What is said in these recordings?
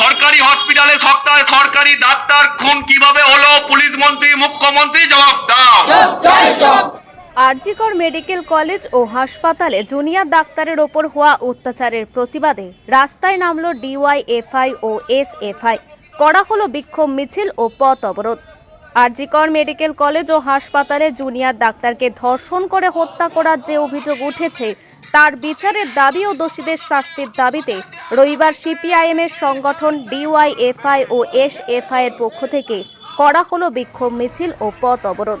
সরকারি হসপিটালে সপ্তাহে সরকারি ডাক্তার খুন কীভাবে হলো? পুলিশ মন্ত্রী মুখ্যমন্ত্রী জবাব দাও আরজিকর মেডিকেল কলেজ ও হাসপাতালে জুনিয়র ডাক্তারের ওপর হওয়া অত্যাচারের প্রতিবাদে রাস্তায় নামল ডিওয়াইএফআই ও এসএফআই। করা হলো বিক্ষোভ মিছিল ও পথ অবরোধ। আরজিকর মেডিকেল কলেজ ও হাসপাতালে জুনিয়র ডাক্তারকে ধর্ষণ করে হত্যা করার যে অভিযোগ উঠেছে তার বিচারের দাবি ও দোষীদের শাস্তির দাবিতে রবিবার সিপিআইএম এর সংগঠন ডিওয়াইএফআই ও এসএফআই এর পক্ষ থেকে করা হলো বিক্ষোভ মিছিল ও পথ অবরোধ।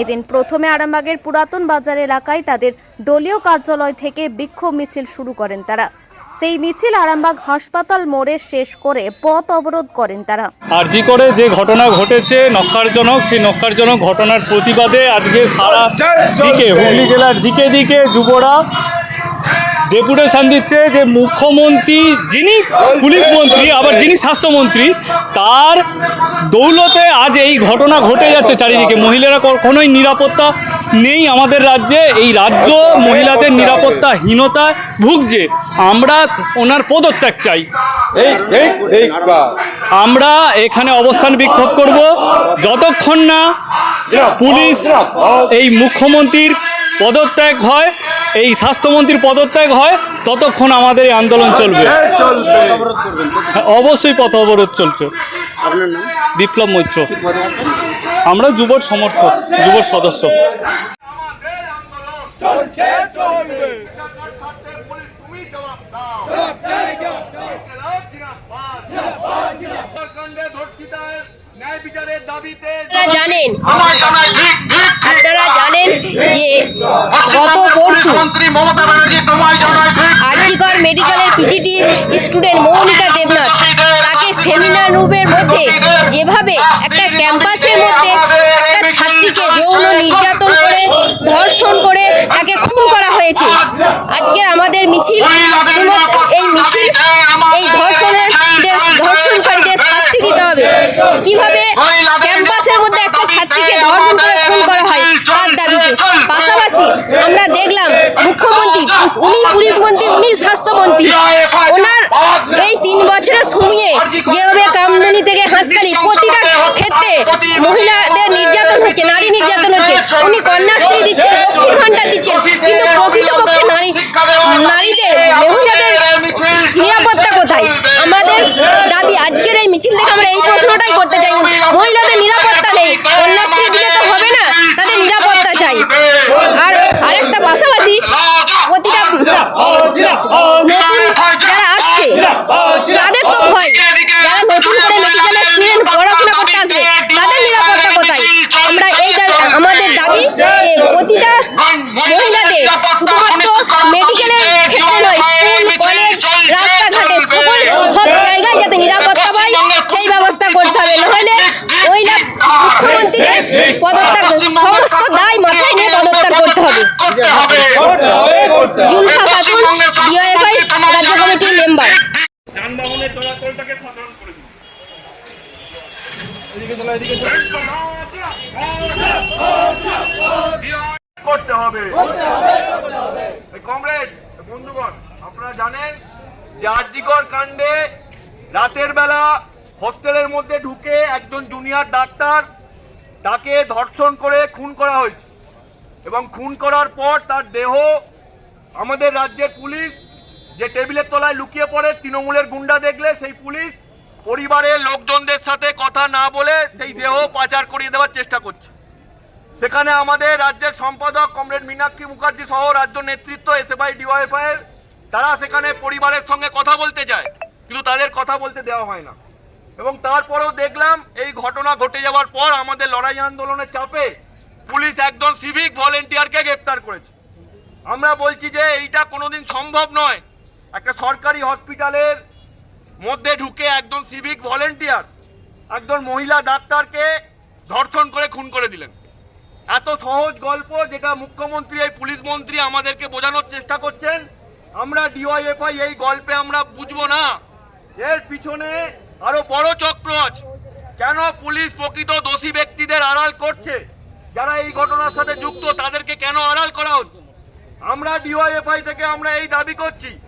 এদিন প্রথমে আরামবাগের পুরাতন বাজার এলাকায় তাদের দলীয় কার্যালয় থেকে বিক্ষোভ মিছিল শুরু করেন তারা। সেই মিছিল আরামবাগ হাসপাতাল মোড়ে শেষ করে পথ অবরোধ করেন তারা। আরজি করে যে ঘটনা ঘটেছে নক্কারজনক সেই নক্কারজনক ঘটনার প্রতিবাদে আজকে সারা দিকে হুগলি জেলার দিকে দিকে যুবরা ডেপুটেশন দিচ্ছে যে মুখ্যমন্ত্রী যিনি পুলিশ মন্ত্রী আবার যিনি স্বাস্থ্যমন্ত্রী তার দৌলতে আজ এই ঘটনা ঘটে যাচ্ছে চারিদিকে। মহিলারা কখনোই নিরাপত্তা নেই আমাদের রাজ্যে এই রাজ্য মহিলাদের নিরাপত্তাহীনতায় ভুগছে। আমরা ওনার পদত্যাগ চাই। আমরা এখানে অবস্থান বিক্ষোভ করব। যতক্ষণ না পুলিশ এই মুখ্যমন্ত্রীর পদত্যাগ হয় এই স্বাস্থ্যমন্ত্রীর পদত্যাগ হয় ততক্ষণ আমাদের এই আন্দোলন চলবে। চলবে। হ্যাঁ, অবশ্যই পথ অবরোধ চলছে। বিপ্লব মৈত্র। আমরা যুবর সমর্থক যুবর সদস্য। আমাদের আন্দোলন চলছে চলবে পুলিশ তুমি জবাব দাও ঝাড়খণ্ডে ধর্ষিতার ন্যায় বিচারের দাবিতে আপনারা জানেন আমায় জানাই ঠিক ঠিক আপনারা জানেন যে গত পরশু আর্জিকর মেডিকেলের পিজিটি স্টুডেন্ট মৌমিতা দেবনাথ তাকে সেমিনার রুমের মধ্যে যেভাবে একটা ক্যাম্পাসের মধ্যে একটা ছাত্রীকে যৌন নির্যাতন করে, ধর্ষণ করে তাকে খুন করা হয়েছে। আজকের আমাদের মিছিল এই মিছিল, এই ধর্ষণের, ধর্ষণকারীদের শাস্তি দিতে হবে। কীভাবে ক্যাম্পাসের মধ্যে একটা ছাত্রীকে ধর্ষণ করে খুন করা হয় তার দাবিতে পাশাপাশি আমরা দেখলাম মুখ্যমন্ত্রী, উনি পুলিশ মন্ত্রী, উনি স্বাস্থ্যমন্ত্রী। ওনার এই তিন বছরের সময়ে যেভাবে কামদুনি থেকে হাসকালি প্রতিটা ক্ষেত্রে মহিলাদের নির্যাতন হচ্ছে, নারী নির্যাতন হচ্ছে। উনি কন্যাশ্রী দিচ্ছেন, লক্ষ্মীর দিচ্ছেন। কিন্তু প্রকৃতপক্ষে নারী নারীদের, মহিলাদের নিরাপত্তা কোথায় আমাদের দাবি আজকের এই মিছিল থেকে আমরা এই প্রশ্নটাই করতে চাই মহিলাদের নিরাপত্তা নেই কন্যাশ্রী দিলে তো হবে না তাদের নিরাপত্তা চাই আর আরেকটা পাশাপাশি প্রতিটা নতুন যারা আসছে তাদের তো ভয় যারা নতুন করে মেডিকেলের স্টুডেন্ট পড়াশোনা করতে আসবে তাদের নিরাপত্তা কোথায় আমরা এই আমাদের দাবি যে প্রতিটা মহিলাদের শুধুমাত্র মেডিকেলের ক্ষেত্রে নয় স্কুল কলেজ রাস্তাঘাটে সকল সব জায়গায় যাতে নিরাপত্তা পায় সেই ব্যবস্থা করতে হবে নইলে মহিলা মুখ্যমন্ত্রীকে পদত্যাগ সমস্ত দায় মাথায় নিয়ে পদত্যাগ করতে হবে জুলফা খাতুন ডিওএফআই রাজ্য কমিটির মেম্বার যানবাহনের চলাচলটাকে সাধারণ করে দিন করতে হবে কমরেড বন্ধুগণ আপনারা জানেন যে আরজিকর কাণ্ডে রাতের বেলা হোস্টেলের মধ্যে ঢুকে একজন জুনিয়র ডাক্তার তাকে ধর্ষণ করে খুন করা হয়েছে। এবং খুন করার পর তার দেহ আমাদের রাজ্যের পুলিশ যে টেবিলের তলায় লুকিয়ে পড়ে, তৃণমূলের গুন্ডা দেখলে সেই পুলিশ পরিবারের লোকজনদের সাথে কথা না বলে সেই দেহ পাচার করিয়ে দেওয়ার চেষ্টা করছে। সেখানে আমাদের রাজ্যের সম্পাদক কমরেড মীনাক্ষী মুখার্জি সহ রাজ্য নেতৃত্ব এসএফআই ডিওয়াইফআই তারা সেখানে পরিবারের সঙ্গে কথা বলতে যায়, কিন্তু তাদের কথা বলতে দেওয়া হয় না। এবং তারপরেও দেখলাম এই ঘটনা ঘটে যাওয়ার পর আমাদের লড়াই আন্দোলনের চাপে পুলিশ একজন সিভিক ভলেন্টিয়ারকে গ্রেপ্তার করেছে। আমরা বলছি যে এইটা কোনোদিন সম্ভব নয়। একটা সরকারি হসপিটালের মধ্যে ঢুকে একজন সিভিক ভলেন্টিয়ার একজন মহিলা ডাক্তারকে ধর্ষণ করে খুন করে দিলেন। এত সহজ গল্প যেটা মুখ্যমন্ত্রী, এই পুলিশ মন্ত্রী আমাদেরকে বোঝানোর চেষ্টা করছেন। আমরা ডিওয়াইএফআই এই গল্পে আমরা বুঝব না। এর পিছনে আরও বড় চক্র আছে। কেন পুলিশ প্রকৃত দোষী ব্যক্তিদের আড়াল করছে? যারা এই ঘটনার সাথে যুক্ত, তাদেরকে কেন আড়াল করা হচ্ছে? আমরা ডিওয়াইএফআই থেকে আমরা এই দাবি করছি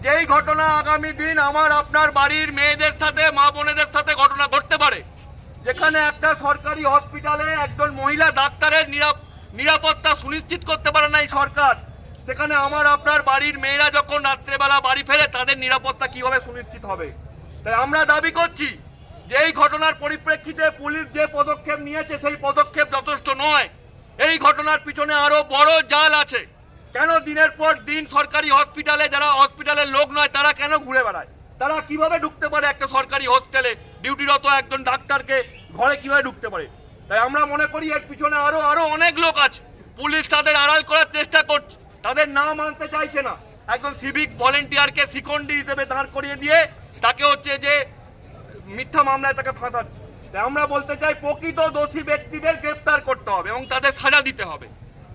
যেই ঘটনা আগামী দিন আমার, আপনার বাড়ির মেয়েদের সাথে, মা বোনেদের সাথে ঘটনা ঘটতে পারে। যেখানে একটা সরকারি হসপিটালে একজন মহিলা ডাক্তারের নিরাপ- নিরাপত্তা সুনিশ্চিত করতে পারে না এই সরকার। সেখানে আমার, আপনার বাড়ির মেয়েরা যখন রাত্রেবেলা বাড়ি ফেরে, তাদের নিরাপত্তা কীভাবে সুনিশ্চিত হবে? তাই আমরা দাবি করছি যে এই ঘটনার পরিপ্রেক্ষিতে পুলিশ যে পদক্ষেপ নিয়েছে, সেই পদক্ষেপ যথেষ্ট নয়। এই ঘটনার পিছনে আরও বড় জাল আছে। কেন দিনের পর দিন সরকারি হসপিটালে, যারা হসপিটালের লোক নয়, তারা কেন ঘুরে বেড়ায়? তারা কীভাবে ঢুকতে পারে একটা সরকারি হসপিটালে? ডিউটিরত একজন ডাক্তারকে ঘরে কীভাবে ঢুকতে পারে? তাই আমরা মনে করি এর পিছনে আরও আরও অনেক লোক আছে। পুলিশ তাদের আড়াল করার চেষ্টা করছে। তাদের নাম আনতে চাইছে না। একজন সিভিক ভলেন্টিয়ারকে শিকন্ডি হিসেবে দাঁড় করিয়ে দিয়ে তাকে হচ্ছে যে মিথ্যা মামলায় তাকে ফাঁসাচ্ছে। তাই আমরা বলতে চাই, প্রকৃত দোষী ব্যক্তিদের গ্রেপ্তার করতে হবে এবং তাদের সাজা দিতে হবে।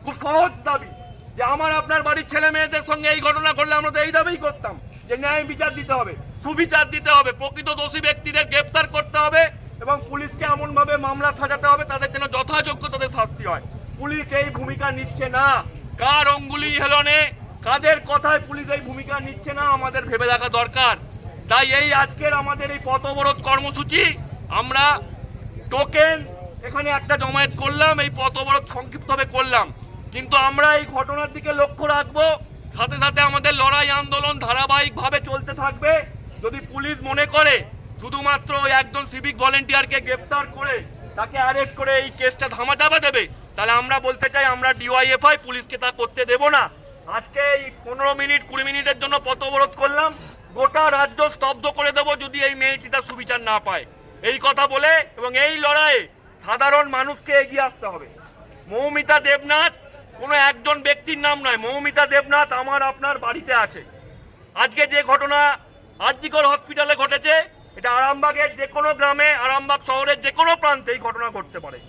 খুব সহজ দাবি যে আমার আপনার বাড়ির ছেলে মেয়েদের সঙ্গে এই ঘটনা ঘটলে আমরা তো এই দাবিই করতাম যে ন্যায় বিচার দিতে হবে, সুবিচার দিতে হবে, প্রকৃত দোষী ব্যক্তিদের গ্রেপ্তার করতে হবে এবং পুলিশকে এমনভাবে মামলা সাজাতে হবে তাদের যেন যথাযোগ্য তাদের শাস্তি হয়। পুলিশ এই ভূমিকা নিচ্ছে না। কার অঙ্গুলি হেলনে? কাদের কথায় পুলিশ এই ভূমিকা নিচ্ছে না? আমাদের ভেবে দেখা দরকার। তাই এই আজকের আমাদের এই পথ অবরোধ কর্মসূচি, আমরা টোকেন এখানে একটা জমায়েত করলাম, এই পথ অবরোধ সংক্ষিপ্তভাবে করলাম। কিন্তু আমরা এই ঘটনার দিকে লক্ষ্য রাখব। সাথে সাথে আমাদের লড়াই আন্দোলন ধারাবাহিকভাবে চলতে থাকবে। যদি পুলিশ মনে করে, শুধুমাত্র ওই একজন সিভিক ভলেন্টিয়ারকে গ্রেপ্তার করে, তাকে অ্যারেস্ট করে এই কেসটা ধামাচাপা দেবে তাহলে আমরা বলতে চাই, আমরা ডিওয়াইএফআই পুলিশকে তা করতে দেব না। আজকে এই পনেরো মিনিট, কুড়ি মিনিটের জন্য পথ অবরোধ করলাম। গোটা রাজ্য স্তব্ধ করে দেবো যদি এই মেয়েটি তার সুবিচার না পায়। এই কথা বলে এবং এই লড়াইয়ে সাধারণ মানুষকে এগিয়ে আসতে হবে। মৌমিতা দেবনাথ, কোনো একজন ব্যক্তির নাম নয়, মৌমিতা দেবনাথ আমার আপনার বাড়িতে আছে। আজকে যে ঘটনা আরজিকর হসপিটালে ঘটেছে, এটা আরামবাগের যে কোনো গ্রামে, আরামবাগ শহরের যে কোনো প্রান্তে এই ঘটনা ঘটতে পারে।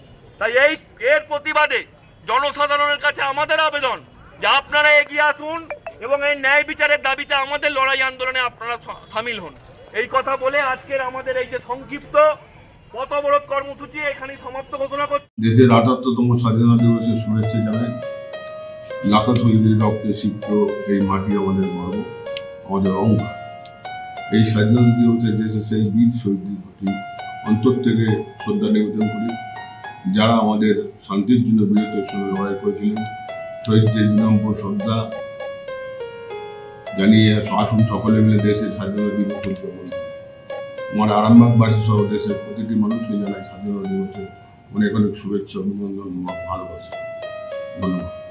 তাই এই এর প্রতিবাদে জনসাধারণের কাছে আমাদের আবেদন যে আপনারা এগিয়ে আসুন এবং এই ন্যায় বিচারের দাবিতে আমাদের লড়াই আন্দোলনে আপনারা সামিল হন। এই কথা বলে আজকের আমাদের এই যে সংক্ষিপ্ত পথ কর্মসূচি এখানেই সমাপ্ত ঘোষণা করছি। দেশের আটাত্তরতম স্বাধীনতা দিবসের শুভেচ্ছা জানাই। লাখো শহীদের রক্তে সিক্ত এই মাটি আমাদের গর্ব, আমাদের অঙ্গার এই স্বাধীনতা দিবসে দেশের সেই বীর শহীদদের প্রতি অন্তর থেকে শ্রদ্ধা নিবেদন করি। যারা আমাদের শান্তির জন্য বীরত্বের সঙ্গে লড়াই করেছিলেন শহীদদের বিনম্র শ্রদ্ধা জানিয়ে আসুন সকলে মিলে দেশের স্বাধীনতা দিবস উদযাপন আমার আরামবাগবাসী সহ দেশের প্রতিটি মানুষকে জানাই স্বাধীনতা দিবসের অনেক অনেক শুভেচ্ছা, অভিনন্দন ভালোবাসা। ধন্যবাদ।